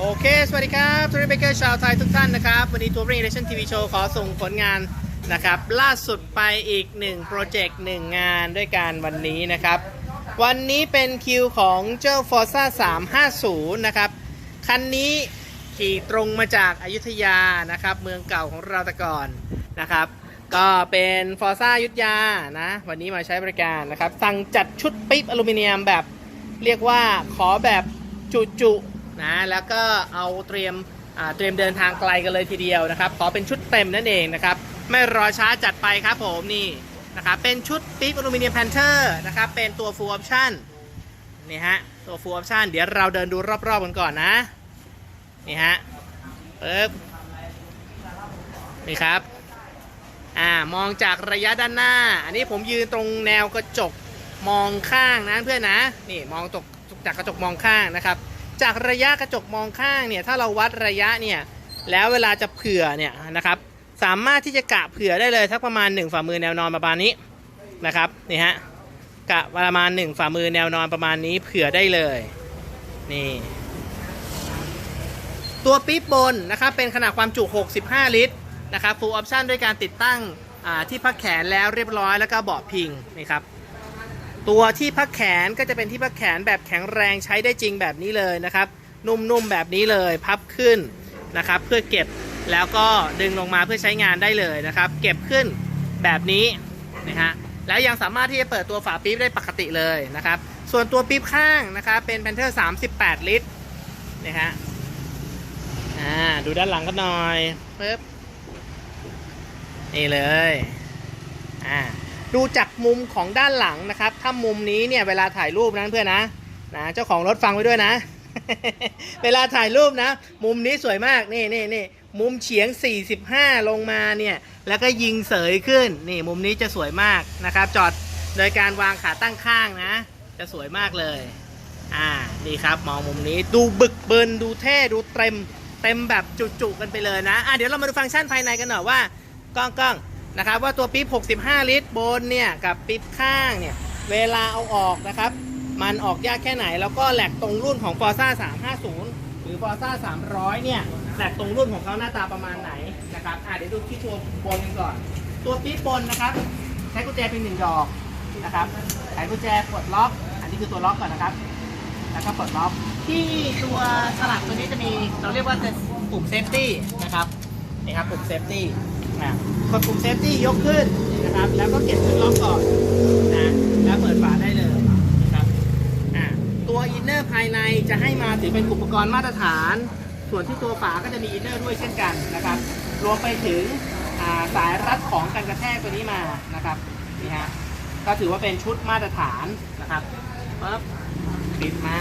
โอเค สวัสดีครับทูริเบเกอร์ชาวไทยทุกท่านนะครับ วันนี้ตัวเร n เ a t i o n TV Show ขอส่งผลงานนะครับ ล่าสุดไปอีก1โปรเจกต์1งานด้วยกันวันนี้นะครับ วันนี้เป็นคิวของเจ้า Forza 350 นะครับ คันนี้ขี่ตรงมาจากอายุทยานะครับ เมืองเก่าของเราแต่ก่อนนะครับ ก็เป็น Forza อยุทธยานะ วันนี้มาใช้บริการนะครับ สั่งจัดชุดปิ๊บอลูมิเนียมแบบ เรียกว่าขอแบบจุๆ นะแล้วก็เอาเตรียมเตรียมเดินทางไกลกันเลยทีเดียวนะครับ ขอเป็นชุดเต็มนั่นเองนะครับ ไม่รอช้าจัดไปครับผมนี่นะครับเป็นชุดปิ๊บอลูมิเนียมแพนเทอร์นะครับเป็นตัว full option นี่ฮะตัว full option เดี๋ยวเราเดินดูรอบๆกันก่อนนะนี่ฮะปึ๊บนี่ครับอ่ามองจากระยะด้านหน้า อันนี้ผมยืนตรงแนวกระจกมองข้างนะเพื่อนนะนี่มองตกจากกระจกมองข้างนะครับ จากระยะกระจกมองข้างเนี่ยถ้าเราวัดระยะเนี่ยแล้วเวลาจะเผื่อเนี่ยนะครับสามารถที่จะกะเผื่อได้เลยทักประมาณ 1 ฝ่ามือแนวนอนประมาณนี้นะครับนี่ฮะกะประมาณ 1 ฝ่ามือแนวนอนประมาณนี้เผื่อได้เลยนี่ตัวปี๊บบนนะครับเป็นขนาดความจุ 65 ลิตรนะครับ full option ด้วยการติดตั้งที่พักแขนแล้วเรียบร้อยแล้วก็เบาะพิงนี่ครับ ตัวที่พักแขนก็จะเป็นที่พักแขนแบบแข็งแรงใช้ได้จริงแบบนี้เลยนะครับ นุ่มๆแบบนี้เลยพับขึ้นนะครับ เพื่อเก็บแล้วก็ดึงลงมาเพื่อใช้งานได้เลยนะครับ เก็บขึ้นแบบนี้นะฮะแล้วยังสามารถที่จะเปิดตัวฝาปี๊บได้ปกติเลยนะครับ ส่วนตัวปี๊บข้างนะครับเป็น Panther 38 ลิตรนะฮะอ่าดูด้านหลังกันหน่อยปึ๊บนี่เลยอ่า ดูจากมุมของด้านหลังนะครับ ถ้ามุมนี้เนี่ยเวลาถ่ายรูปนะเพื่อนนะนะเจ้าของรถฟังไว้ด้วยนะ เวลาถ่ายรูปนะ มุมนี้สวยมากนี่นี่นี่มุมเฉียง 45 ลงมาเนี่ยแล้วก็ยิงเสยขึ้นนี่มุมนี้จะสวยมากนะครับ จอดโดยการวางขาตั้งข้างนะ จะสวยมากเลยอ่านี่ครับมองมุมนี้ดูบึกเบินดูเท่ดูเต็มเต็มแบบจุๆกันไปเลยนะอะเดี๋ยวเรามาดูฟังก์ชันภายในกันหน่อยว่ากล้องกล้อง นะครับว่าตัวปี๊บ65 ลิตรบนเนี่ยกับปี๊บข้างเนี่ยเวลาเอาออกนะครับ มันออกยากแค่ไหน แล้วก็แหลกตรงรุ่นของ Forza 350 หรือ Forza 300 เนี่ยแหลกตรงรุ่นของเขาหน้าตาประมาณไหนนะครับอะเดี๋ยวดูที่ตัวบนกันก่อน ตัวปี๊บบนนะครับ ใช้กุญแจเป็นหนึ่งดอกนะครับไขกุญแจปลดล็อก อันนี้คือตัวล็อกก่อนนะครับ แล้วก็ปลดล็อก ที่ตัวสลักตัวนี้จะมีเราเรียกว่าเป็นปุ่มเซฟตี้นะครับนี่ครับปุ่มเซฟตี้ นะกดปุ่มเซฟตี้ยกขึ้นนะครับ แล้วก็เก็บชุดล็อกก่อนนะแล้วเปิดฝาได้เลยนะครับอ่าตัวอินเนอร์ภายในจะให้มาถือเป็นอุปกรณ์มาตรฐาน ส่วนที่ตัวฝาก็จะมีอินเนอร์ด้วยเช่นกันนะครับ รวมไปถึงาสายรัดของกันกระแทกตัวนี้มานะครับนี่ฮะก็ถือว่าเป็นชุดมาตรฐานนะครับปั๊บปิดมา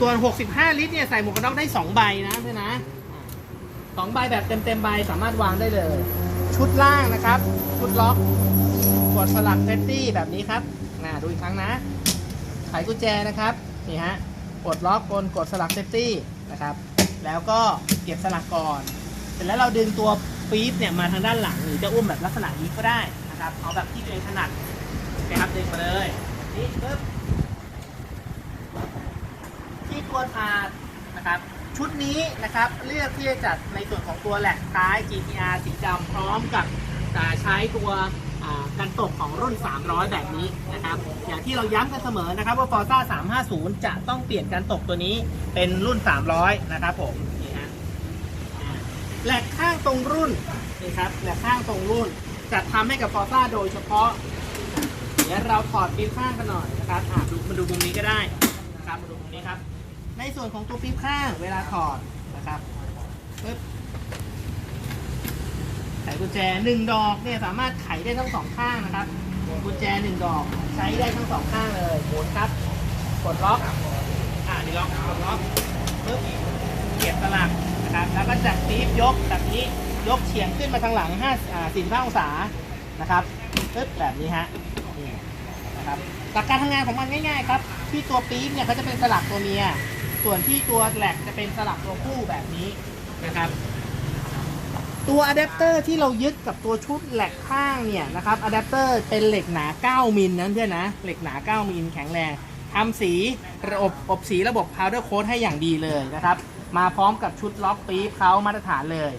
ส่วน 65 ลิตรเนี่ยใส่หมวกกันน็อกได้ 2 ใบนะเพื่อนนะสองใบแบบเต็มเต็มๆใบสามารถวางได้เลย ชุดล่างนะครับ ชุดล็อกกดสลักเซฟตี้แบบนี้ครับนะดูอีกครั้งนะ ไขกุญแจนะครับ นี่ฮะ กดล็อกกดกดสลักเซฟตี้นะครับ แล้วก็เก็บสลักก่อน เสร็จแล้วเราดึงตัวปี๊บเนี่ยมาทางด้านหลัง หรือจะอุ้มแบบลักษณะนี้ก็ได้นะครับ เอาแบบที่ตัวเองถนัดนะครับดึงมาเลย นี่ปึ๊บที่ตัวถาดนะครับ ชุดนี้นะครับเลือกที่จะจัดในส่วนของตัวแหลกท้าย GTR สีดำพร้อมกับอ่าใช้ตัวกันตกของรุ่น 300 แบบนี้นะครับอย่างที่เราย้ำกันเสมอนะครับว่า Forza 350 จะต้องเปลี่ยนกันตกตัวนี้เป็นรุ่น 300 นะครับผมนี่ฮะแหลกข้างตรงรุ่นนี่ครับแหลกข้างตรงรุ่นจะทำให้กับ Forza โดยเฉพาะเดี๋ยวเราถอดปี๊บข้างกันหน่อยนะครับอ่าดูมาดูมุมนี้ก็ได้นะครับมาดูมุมนี้ครับ ในส่วนของตัวปี๊บข้างเวลาถอดนะครับปึ๊บไขกุญแจหนึ่งดอกเนี่ยสามารถไขได้ทั้งสองข้างนะครับกุญแจหนึ่งดอกใช้ได้ทั้งสองข้างเลยหมุนครับกดล็อกอ่านี่ล็อกกดล็อกปึ๊บเก็บสลักนะครับแล้วก็จัดปี๊บยกแบบนี้ยกเฉียงขึ้นมาทางหลัง5อ่า45องศานะครับปึ๊บแบบนี้ฮะนี่นะครับหลักการทำงานของมันง่ายๆครับที่ตัวปี๊บเนี่ยเขาจะเป็นสลักตัวเมีย ส่วนที่ตัวแหลกจะเป็นสลักตัวผู้แบบนี้นะครับ ตัวอะแดปเตอร์ที่เรายึดกับตัวชุดแหลกข้างเนี่ยนะครับอะแดปเตอร์เป็นเหล็กหนา 9 มิลนะเพื่อนนะ เหล็กหนา 9 มิลแข็งแรงทำสีระบบอบสีระบบ powder coat ให้อย่างดีเลยนะครับ มาพร้อมกับชุดล็อกปี๊บเขามาตรฐานเลย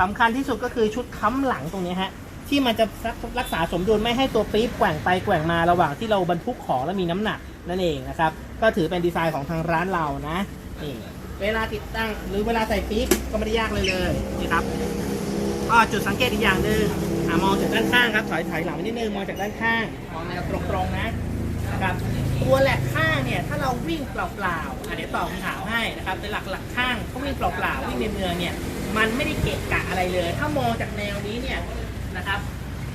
สำคัญที่สุดก็คือชุดค้ำหลังตรงนี้ฮะที่มันจะรักษาสมดุลไม่ให้ตัวปี๊บแกว่งไปแกว่งมาระหว่างที่เราบรรทุกของและมีน้ำหนัก นั่นเองนะครับ ก็ถือเป็นดีไซน์ของทางร้านเรานะนี่เวลาติดตั้งหรือเวลาใส่ปี๊บก็ไม่ได้ยากเลยเลยนี่ครับก็จุดสังเกตอีกอย่างหนึ่งอะมองจากด้านข้างครับถอยถอยหลังไปนิดนึงมองจากด้านข้างมองแนวตรงๆนะนะครับตัวแหลกข้างเนี่ยถ้าเราวิ่งเปล่าๆอะเดี๋ยวตอบคำถามให้นะครับแต่หลักหลักข้างเขาวิ่งเปล่าๆวิ่งในเมืองเนี่ยมันไม่ได้เกะกะอะไรเลย ถ้ามองจากแนวนี้เนี่ยนะครับ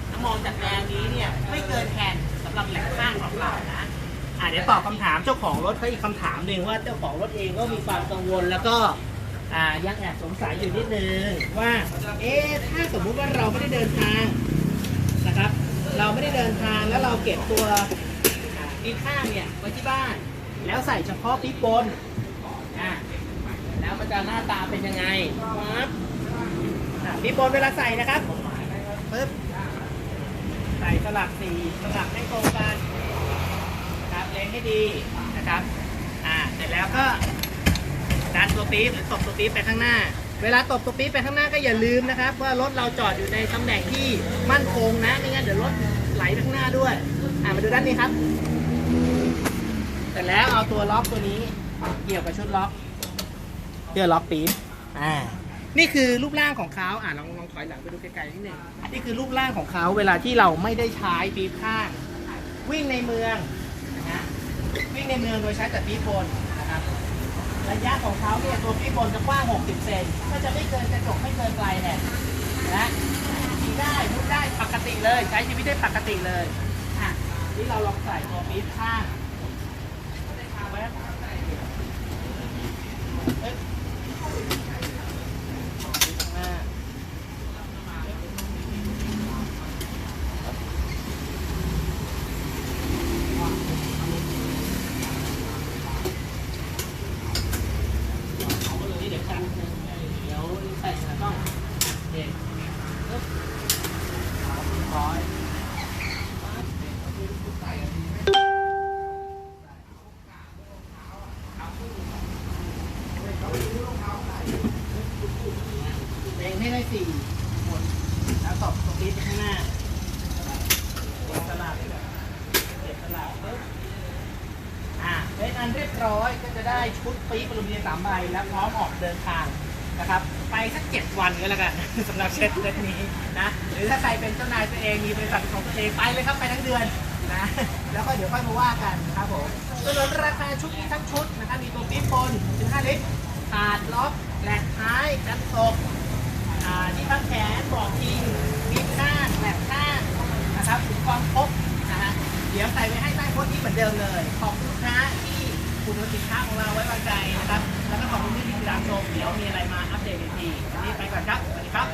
ถ้ามองจากแนวนี้เนี่ยไม่เกินแผ่นสำหรับแหลกข้างเปล่าๆนะ อะเดี๋ยวตอบคำถามเจ้าของรถเขาอีกคำถามหนึ่งว่าเจ้าของรถเองก็มีความกังวลแล้วก็อ่ายังแอบสงสัยอยู่นิดนึงว่าเอ๊ะถ้าสมมุติว่าเราไม่ได้เดินทางนะครับ เราไม่ได้เดินทางแล้วเราเก็บตัวอ่าปีข้างเนี่ยไว้ที่บ้าน แล้วใส่เฉพาะปีบนอะแล้วมันจะหน้าตาเป็นยังไงครับปีบนเวลาใส่นะครับปึ๊บใส่สลักสีสลักให้ตรงกัน ให้ดีนะครับอ่าเสร็จแล้วก็ดันตัวปี๊บหรือตบตัวปี๊บไปข้างหน้า เวลาตบตัวปี๊บไปข้างหน้าก็อย่าลืมนะครับว่ารถเราจอดอยู่ในตำแหน่งที่มั่นคงนะไม่งั้นเดี๋ยวรถไหลไปข้างหน้าด้วยอ่ามาดูด้านนี้ครับเสร็จแล้วเอาตัวล็อกตัวนี้เกี่ยวกับชุดล็อกเพื่อล็อกปี๊บอ่านี่คือรูปร่างของเขาอ่าลองลองถอยหลังไปดูไกลๆนิดนึงนี่คือรูปร่างของเขาเวลาที่เราไม่ได้ใช้ปี๊บข้าง วิ่งในเมือง วิ่งในเมืองโดยใช้แต่ปีโบนนะครับระยะของเขาเนี่ยตัวปีโบนจะกว้าง 60 เซนก็จะไม่เกินกระจกไม่เกินปลายแหนนะขี่ได้มุดได้ปกติเลย ใช้ชีวิตได้ปกติเลยอะนี่เราลองใส่ตัวปีบข้างแว๊บเอ๊ะ ข้างหน้าเอาไปเลยเดี๋ยวกันเดี๋ยวใส่แล้วก็เด็ดปึ๊บ เอาเรียบร้อยเล็งให้ได้สี่คนแล้วตบตรงนี้ข้างหน้าเก็บสลับเก็บสลับปึ๊บอ่าเป็นอันเรียบร้อยก็จะได้ชุดปี๊บอลูมิเนียมสามใบและพร้อมออกเดินทาง นะครับ ไปสักเจ็ดวันก็แล้วกันสำหรับเช็ดเซตนี้นะ หรือถ้าใครเป็นเจ้านายตัวเองมีบริษัทของตัวเองไปเลยครับไปทั้งเดือนนะแล้วก็เดี๋ยวค่อยมาว่ากันครับผมสนุนราคาชุดนี้ทั้งชุดนะครับมีตัวปี๊บปน15ลิตรขาดล็อกแหลกท้ายกันตกที่พักแขนบอกทีมีข้างแหลกข้างนะครับถึงความครบนะฮะเดี๋ยวใส่ไว้ให้ใต้โพสต์นี้เหมือนเดิมเลย ขอบคุณลูกค้าที่ อุดหนุนสินค้าของเราไว้วางใจนะครับ แล้วก็ขอบคุณที่ติดตามชม เดี๋ยวมีอะไรมาอัปเดตอีกทีวันนี้ไปก่อนครับ สวัสดีครับ